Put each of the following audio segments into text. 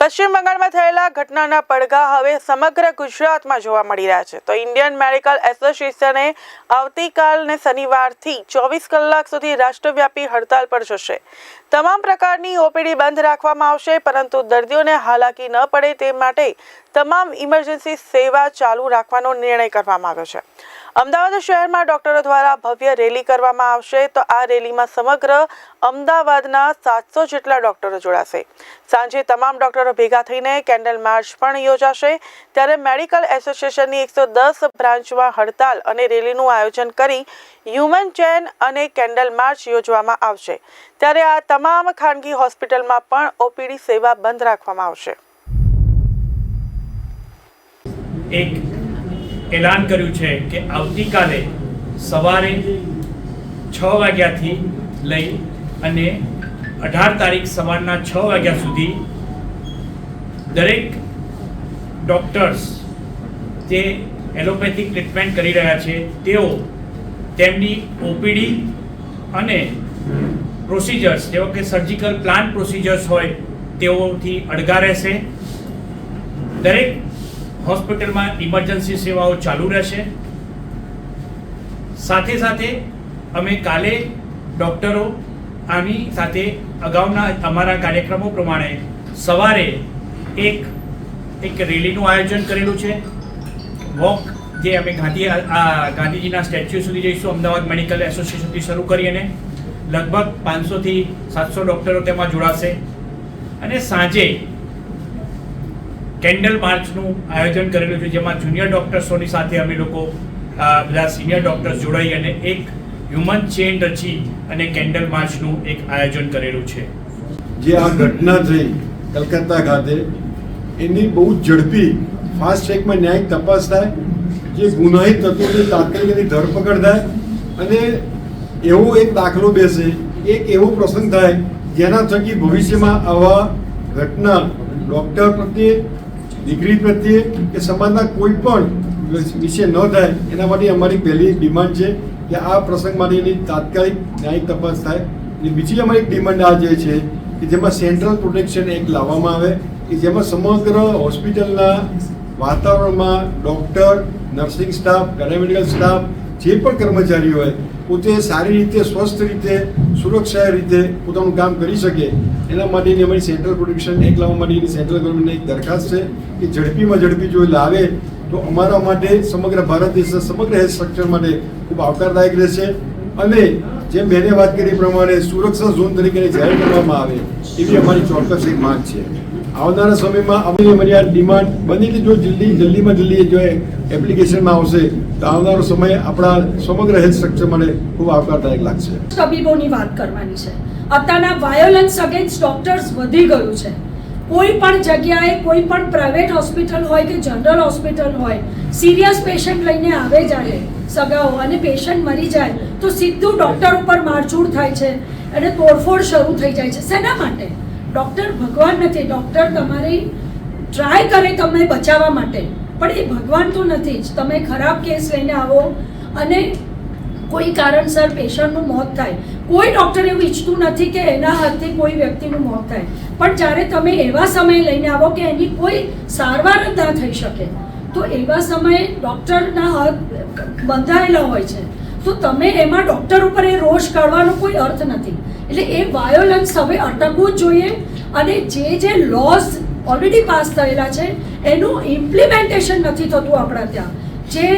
પશ્ચિમ બંગાળમાં થયેલા ઘટનાના પડઘા હવે સમગ્ર ગુજરાતમાં જોવા મળી રહ્યા છે. તો ઇન્ડિયન મેડિકલ એસોસિએશને આવતીકાલને શનિવારથી ચોવીસ કલાક સુધી રાષ્ટ્રવ્યાપી હડતાલ પર જશે. તમામ પ્રકારની ઓપીડી બંધ રાખવામાં આવશે, પરંતુ દર્દીઓને હાલાકી ન પડે તે માટે તમામ ઇમરજન્સી સેવા ચાલુ રાખવાનો નિર્ણય કરવામાં આવ્યો છે. અમદાવાદ શહેરમાં ડોક્ટરો દ્વારા ભવ્ય રેલી કરવામાં આવશે તો આ રેલીમાં સમગ્ર અમદાવાદના સાતસો જેટલા ડોક્ટરો જોડાશે. સાંજે તમામ ડોક્ટરો ભેગા થઈને કેન્ડલ માર્ચ પણ યોજાશે. ત્યારે મેડિકલ એસોસિએશનની એકસો દસ બ્રાન્ચમાં હડતાલ અને રેલીનું આયોજન કરી હ્યુમન ચેન અને કેન્ડલ માર્ચ યોજવામાં આવશે. ત્યારે આ તમામ ખાનગી હોસ્પિટલમાં પણ ઓપીડી સેવા બંધ રાખવામાં આવશે. એક એલાન કર્યું છે કે આવતીકાલે સવારે છ વાગ્યાથી લઈ અને અઢાર તારીખ સવારના છ વાગ્યા સુધી દરેક ડૉક્ટર્સ જે એલોપેથિક ટ્રીટમેન્ટ કરી રહ્યા છે, તેઓ તેમની ઓપીડી અને પ્રોસિજર્સ જેવો કે સર્જિકલ પ્લાન પ્રોસિજર્સ હોય, તેઓથી અડગા રહેશે. દરેક હોસ્પિટલમાં ઇમરજન્સી સેવાઓ ચાલુ રહેશે. સાથે સાથે અમે કાલે ડૉક્ટરો આની સાથે અગાઉના અમારા કાર્યક્રમો પ્રમાણે સવારે એક એક રેલીનું આયોજન કરેલું છે. વોક જે અમે ગાંધી ગાંધીજીના સ્ટેચ્યુ સુધી જઈશું, અમદાવાદ મેડિકલ એસોસિએશનથી શરૂ કરી અને લગભગ પાંચસોથી સાતસો ડૉક્ટરો તેમાં જોડાશે. અને સાંજે કેન્ડલ માર્ચનું આયોજન કરેલું છે, જેમાં જુનિયર ડૉક્ટર્સોની સાથે અમે લોકો બધા સિનિયર ડૉક્ટર્સ જોડાઈ અને એક હ્યુમન ચેન રચી અને કેન્ડલ માર્ચનું એક આયોજન કરેલું છે. જે આ ઘટના થઈ કલકત્તા ખાતે, એની બહુ ઝડપી ફાસ્ટ ટ્રેકમાં ન્યાયિક તપાસ થાય, જે ગુનાહિત તત્વોની તાત્કાલિક એની ધરપકડ થાય, અને એવો એક દાખલો બેસે, એક એવો પ્રસંગ થાય, જેના થકી ભવિષ્યમાં આવા ઘટના ડૉક્ટર પ્રત્યે દીકરી પ્રત્યે કે સમાજના કોઈ પણ વિશે ન થાય, એના માટે અમારી પહેલી ડિમાન્ડ છે કે આ પ્રસંગ માટેની તાત્કાલિક ન્યાયિક તપાસ થાય. અને બીજી અમારી એક ડિમાન્ડ આ જે છે કે જેમાં સેન્ટ્રલ પ્રોટેક્શન એક્ટ લાવવામાં આવે, કે જેમાં સમગ્ર હોસ્પિટલના વાતાવરણમાં doctor, nursing staff, paramedical staff જે પણ કર્મચારી હોય, પોતે સારી રીતે, સ્વસ્થ રીતે, સુરક્ષા રીતે પોતાનું કામ કરી શકે, એના માટેની અમારી સેન્ટ્રલ પ્રોડક્શન એક લાવવા માટેની સેન્ટ્રલ ગવર્મેન્ટની એક દરખાસ્ત છે કે ઝડપીમાં ઝડપી જો લાવે, તો અમારા માટે સમગ્ર ભારત દેશના સમગ્ર હેલ્થ સ્ટ્રક્ચર માટે ખૂબ આવકારદાયક રહેશે. અને જેમ બેને વાત કરી પ્રમાણે સુરક્ષા ઝોન તરીકે જાહેર કરવામાં આવે, એવી અમારી ચોક્કસ એક માંગ છે. આવનારા સમયમાં અમારી અમારી આ ડિમાન્ડ બની જો જલ્દી, જલ્દીમાં જલ્દી જો એપ્લિકેશનમાં આવશે, તો આવનારો સમય આપણા સમગ્ર હેલ્થ સ્ટ્રક્ચર માટે ખૂબ આવકારદાયક લાગશે. તબીબોની વાત કરવાની છે. અત્યારના વાયોલન્સ અગેન્સ્ટ ડોક્ટર્સ વધી ગયું છે. કોઈ પણ જગ્યાએ, કોઈ પણ પ્રાઇવેટ હોસ્પિટલ હોય કે જનરલ હોસ્પિટલ હોય સિરિયસ પેશન્ટ લઈને આવે જાય, સગાઓ અને પેશન્ટ મરી જાય, તો સીધું ડૉક્ટર ઉપર મારછૂડ થાય છે. અને તોડફોડ શરૂ થઈ જાય છે. શેના માટે? ડૉક્ટર ભગવાન નથી. ડૉક્ટર તમારી ટ્રાય કરે તમને બચાવવા માટે. પણ એ ભગવાન તો નથી જ. તમે ખરાબ કેસ લઈને આવો અને કોઈ કારણસર પેશન્ટનું મોત થાય. કોઈ ડૉક્ટર એવું ઈચ્છતું નથી કે એના હાથથી કોઈ વ્યક્તિનું મોત થાય. પણ જ્યારે તમે એવા સમયે લઈને આવો કે એની કોઈ સારવાર જ ના થઈ શકે, તો એવા સમયે ડૉક્ટરના હાથ બંધાયેલા હોય છે. તો તમે એમાં ડૉક્ટર ઉપર એ રોષ કાઢવાનો કોઈ અર્થ નથી. એટલે એ વાયોલન્સ હવે અટકવું જ જોઈએ અને જે જે લોઝ ઓલરેડી પાસ થયેલા છે, એનું ઇમ્પ્લિમેન્ટેશન નથી થતું આપણા ત્યાં. જે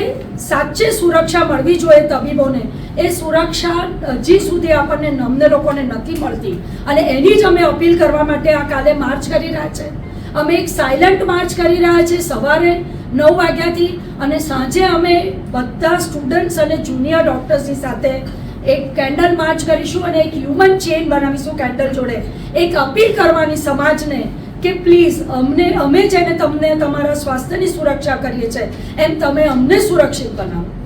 સાચે સુરક્ષા મળવી જોઈએ તબીબોને, એ સુરક્ષા હજી સુધી આપણને નમને લોકોને નથી મળતી. અને એની જ અમે અપીલ કરવા માટે આ કાલે માર્ચ કરી રહ્યા છે. અમે એક સાયલન્ટ માર્ચ કરી રહ્યા છીએ સવારે નવ વાગ્યાથી અને સાંજે અમે બધા સ્ટુડન્ટ્સ અને જુનિયર ડૉક્ટર્સની સાથે એક કેન્ડલ માર્ચ કરીશું અને એક હ્યુમન ચેન બનાવીશું કેન્ડલ જોડે. એક અપીલ કરવાની સમાજને કે પ્લીઝ અમને, અમે જેને તમને તમારા સ્વાસ્થ્યની સુરક્ષા કરીએ છીએ, એમ તમે અમને સુરક્ષિત બનાવો.